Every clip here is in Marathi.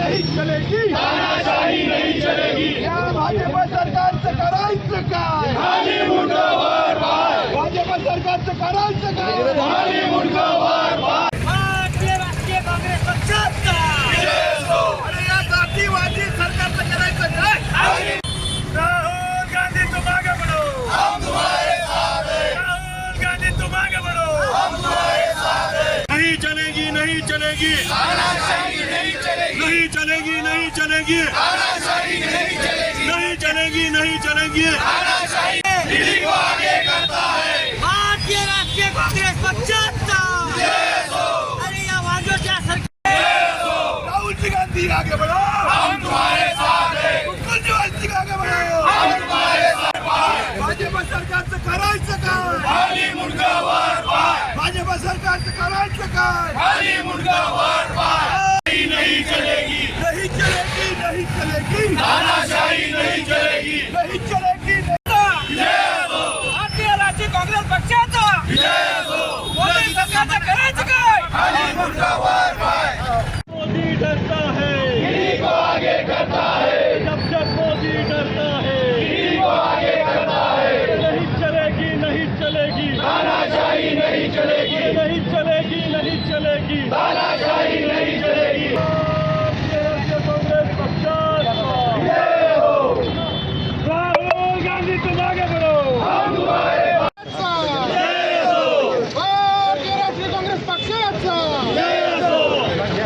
नहीं चलेगी। तानाशाही नहीं चलेगी। या भाजपा सरकारचं करायचं काय भाजपा सरकारचं करायचं काय चलेगी। नहीं चलेगी नहीं चलेगी। नहीं चलेगी नहीं चलेगी। तानाशाही नहीं चलेगी नहीं चलेगी नहीं चलेगी तानाशाही दिल्ली को आगे करता है भारतीय राष्ट्रीय काँग्रेस अरे सरकार राहुल जी गांधी आगे बढ़ो। हम तुम्हारे साथ हैं उज्ज्वल जी आगे बढ़ो। हम तुम्हारे साथ भाजपा सरकारचं करायचं काय खाली मुंडा वर पाय भाजपा सरकारचं करायचं काय खाली मुंडा वर नहीं चलेगी नहीं चलेगी तानाशाही नहीं चलेगी नहीं चलेगी भारतीय राष्ट्रीय काँग्रेस पक्षाचा मोदी सरकारचं करायचं काय खाली मुंडा वर पाय मोदी डरता है दिल्ली को आगे करता है जब जब मोदी डरता है दिल्ली को आगे करता है नहीं चलेगी नहीं चलेगी तानाशाही नहीं चलेगी नहीं चलेगी। नहीं तानाशाही नहीं चलेगी भारतीय राष्ट्रीय काँग्रेस पक्षाचा राहुल गांधी तुम आगे बढ़ो हम तुम्हारे भारतीय राष्ट्रीय काँग्रेस पक्षाचा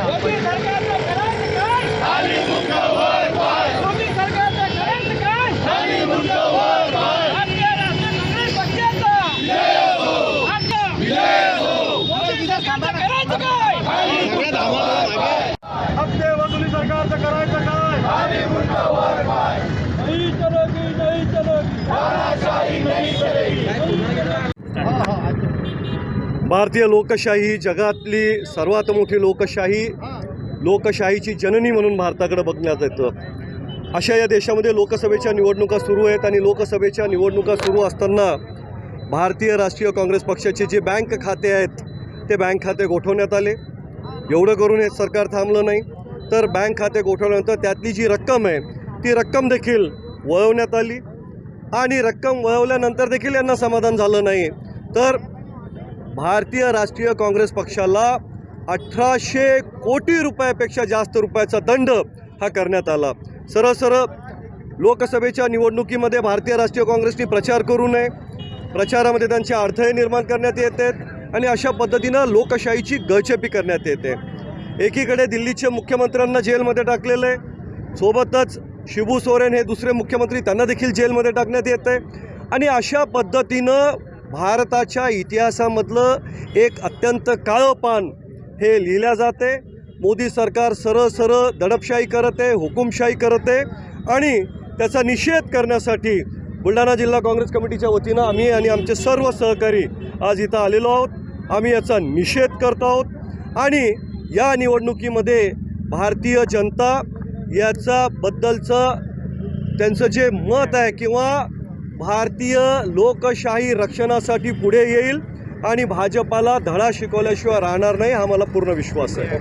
मोदी सरकारचं करायचं काय खाली मुंडा वर पाय मोदी सरकारचं करायचं काय खाली मुंडा वर पाय भारतीय राष्ट्रीय काँग्रेस पक्षाचा मोदी सरकारचं करायचं काय खाली मुंडा वर पाय हप्ते वसुली सरकारचं करायचं काय खाली मुंडा वर पाय नाही चलेगी नाही चलेगी तानाशाही नहीं चलेगी भारतीय लोकशाही जगातली सर्वात मोठी लोकशाही लोकशाहीची जननी म्हणून भारताकडे बघण्यात येतं. अशा या देशामध्ये लोकसभेच्या निवडणुका सुरू आहेत आणि लोकसभेच्या निवडणुका सुरू असताना भारतीय राष्ट्रीय काँग्रेस पक्षाचे जे बँक खाते आहेत ते बँक खाते गोठवण्यात आले. एवढं करून हे सरकार थांबलं नाही. तर बँक खाते गोठवल्यानंतर त्यातली जी रक्कम आहे ती रक्कम देखील वळवण्यात आली. आणि रक्कम वळवल्यानंतर देखील यांना समाधान झालं नाही. तर भारतीय राष्ट्रीय काँग्रेस पक्षाला अठराशे कोटी रुपयापेक्षा जास्त रुपयाचा दंड हा करण्यात आला. सरळ सरळ लोकसभेच्या निवडणुकीमध्ये भारतीय राष्ट्रीय काँग्रेसने प्रचार करू नये. प्रचारामध्ये त्यांचे अडथळे निर्माण करण्यात येत आहेत आणि अशा पद्धतीनं लोकशाहीची गळचेपी करण्यात येते. एकीकडे दिल्लीच्या मुख्यमंत्र्यांना जेलमध्ये टाकलेलं आहे. सोबतच शिबू सोरेन हे दुसरे मुख्यमंत्री त्यांना देखील जेलमध्ये टाकण्यात येत आहे आणि अशा पद्धतीनं भारताच्या इतिहासामधलं एक अत्यंत काळं पान हे लिहिल्या जाते. मोदी सरकार सरळ सरळ दडपशाही करत आहे हुकुमशाही करत आहे आणि त्याचा निषेध करण्यासाठी बुलढाणा जिल्हा काँग्रेस कमिटीच्या वतीनं आम्ही आणि आमचे सर्व सहकारी आज इथं आलेलो आहोत. आम्ही याचा निषेध करत आहोत आणि या निवडणुकीमध्ये भारतीय जनता याचा बद्दलचं त्यांचं जे मत आहे किंवा भारतीय लोकशाही रक्षणासाठी पुढे येईल आणि भाजपाला धडा शिकवल्याशिवाय राहणार नाही हा मला पूर्ण विश्वास आहे.